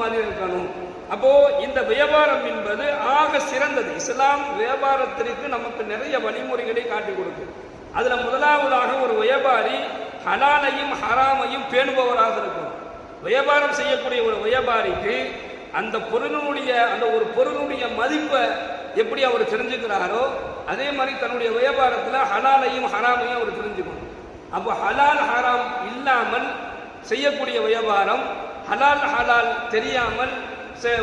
மாதிரி இருக்கணும். அப்போ இந்த வியாபாரம் என்பது ஆக சிறந்தது. இஸ்லாம் வியாபாரத்திற்கு நமக்கு நிறைய வழிமுறைகளை காட்டி கொடுக்கும். அதுல முதலாவதாக ஒரு வியாபாரி ஹலாலையும் ஹராமையும் பேணுபவராக இருக்கும். வியாபாரம் செய்யக்கூடிய ஒரு வியாபாரிக்கு அந்த பொருளினுடைய அந்த ஒரு பொருளுடைய மதிப்பை எப்படி அவர் தெரிஞ்சுக்கிறாரோ அதே மாதிரி தன்னுடைய வியாபாரத்தில் ஹலாலையும் ஹராமையும் அவர் தெரிஞ்சுக்கணும். அப்போ ஹலால் ஹராம் இல்லாமல் செய்யக்கூடிய வியாபாரம் ஹலால் ஹலால் தெரியாமல்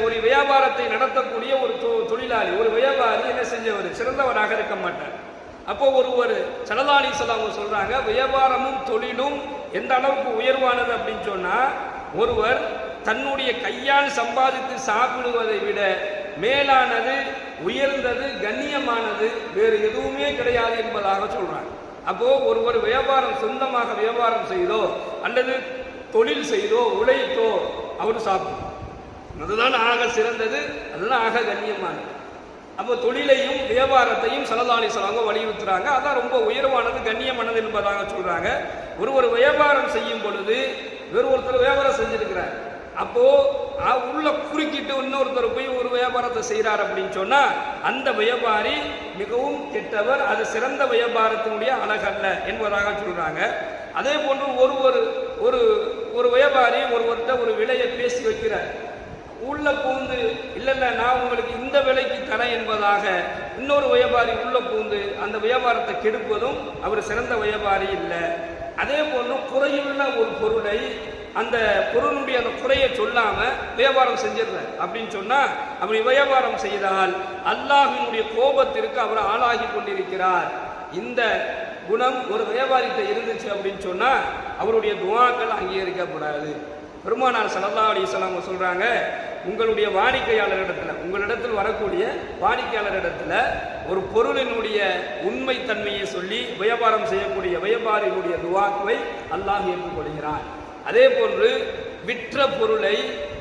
ஒரு வியாபாரத்தை நடத்தக்கூடிய ஒரு தொ- தொழிலாளி ஒரு வியாபாரி என்ன செஞ்சவர்? சிறந்தவராக இருக்க மாட்டார். அப்போ ஒருவர் சலதானி சொல்லாம சொல்றாங்க வியாபாரமும் தொழிலும் எந்த அளவுக்கு உயர்வானது அப்படின்னு சொன்னா ஒருவர் தன்னுடைய கையால் சம்பாதித்து சாப்பிடுவதை விட மேலானது உயர்ந்தது கண்ணியமானது வேறு எதுவுமே கிடையாது என்பதாக சொல்றாங்க. அப்போ ஒருவர் வியாபாரம் சொந்தமாக வியாபாரம் செய்தோ அல்லது தொழில் செய்தோ உழைத்தோ அவர் சாப்பிடும். அதுதான் ஆக சிறந்தது அதுதான் ஆக கண்ணியமானது. அப்போ தொழிலையும் வியாபாரத்தையும் சலதாலி சொல்லுவாங்க வலியுறுத்துறாங்க. அதான் ரொம்ப உயர்வானது கண்ணியமானது என்பதாக சொல்றாங்க. ஒரு ஒரு வியாபாரம் செய்யும் பொழுது வேறு ஒருத்தர் வியாபாரம் செஞ்சிருக்கிறார். அப்போ உள்ள குறுக்கிட்டு இன்னொருத்தர் போய் ஒரு வியாபாரத்தை செய்கிறார் அப்படின்னு சொன்னா அந்த வியாபாரி மிகவும் கெட்டவர் அது சிறந்த வியாபாரத்தினுடைய அழகல்ல என்பதாக சொல்றாங்க. அதே போன்று ஒரு ஒரு ஒரு ஒரு வியாபாரி ஒருவர்கிட்ட ஒரு விலையை பேசி வைக்கிறார். உள்ள பூந்து இல்லைல்ல நான் உங்களுக்கு இந்த விலைக்கு தரேன் என்பதாக இன்னொரு வியாபாரி உள்ள பூந்து அந்த வியாபாரத்தை கெடுப்பதும் அவர் சிறந்த வியாபாரி இல்லை. அதே போன்று குறையுள்ள ஒரு பொருளை அந்த பொருளுடைய அந்த குறையை சொல்லாம வியாபாரம் செஞ்சிடுறார். அப்படின்னு சொன்னா அப்படி வியாபாரம் செய்தால் அல்லாஹினுடைய கோபத்திற்கு அவர் ஆளாகி கொண்டிருக்கிறார். இந்த குணம் ஒரு வியாபாரிகிட்ட இருந்துச்சு அப்படின்னு சொன்னால் அவருடைய துவாக்கள் அங்கீகரிக்கப்படாது பெருமானார் சல்லா அலிஸ்லாம் சொல்கிறாங்க உங்களுடைய வாடிக்கையாளரிடத்தில் உங்களிடத்தில் வரக்கூடிய வாடிக்கையாளரிடத்தில் ஒரு பொருளினுடைய உண்மை தன்மையை சொல்லி வியாபாரம் செய்யக்கூடிய வியாபாரிகளுடைய துவாக்குவை அல்லாஹ் ஏற்றுக்கொள்கிறான். அதே போன்று விற்ற பொருளை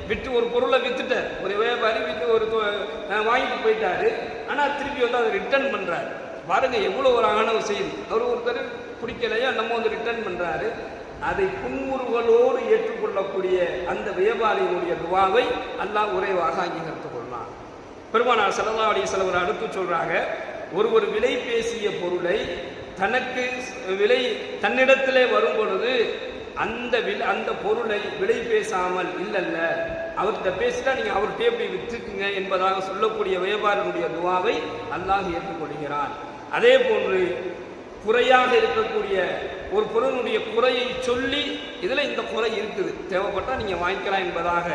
விற்று ஒரு பொருளை வித்துட்டார். ஒரு வியாபாரி விற்று ஒரு தொ- வாங்கிட்டு போயிட்டாரு. ஆனால் திருப்பி வந்து அதை ரிட்டர்ன் பண்ணுறாரு பாருங்க எவ்வளோ ஒரு ஆணவ ஒரு செய்தி. அவர் ஒருத்தர் பிடிக்கலையா நம்ம வந்து ரிட்டர்ன் பண்ணுறாரு அதை புன்முறுவலோடு ஏற்றுக்கொள்ளக்கூடிய அந்த வியாபாரியினுடைய துவாவை அல்லாஹ் உறைவாக அங்கீகரித்து கொள்ளலாம் பெருமானார் சல்லா செலவர் அடுத்து சொல்கிறாங்க ஒரு ஒரு விலை பேசிய பொருளை தனக்கு விலை தன்னிடத்திலே வரும் பொழுது அந்த வில் அந்த பொருளை விலை பேசாமல் இல்லைல்ல அவர்கிட்ட பேசிட்டா நீங்கள் அவர்கிட்ட எப்படி விற்றுக்குங்க என்பதாக சொல்லக்கூடிய வியாபாரினுடைய துவாவை அல்லாஹ் ஏற்றுக்கொள்கிறான். அதே போன்று குறையாக இருக்கக்கூடிய ஒரு பொருளுடைய குறையை சொல்லி இதில் இந்த குறை இருக்குது. தேவைப்பட்டால் நீங்கள் வாங்கிக்கலாம் என்பதாக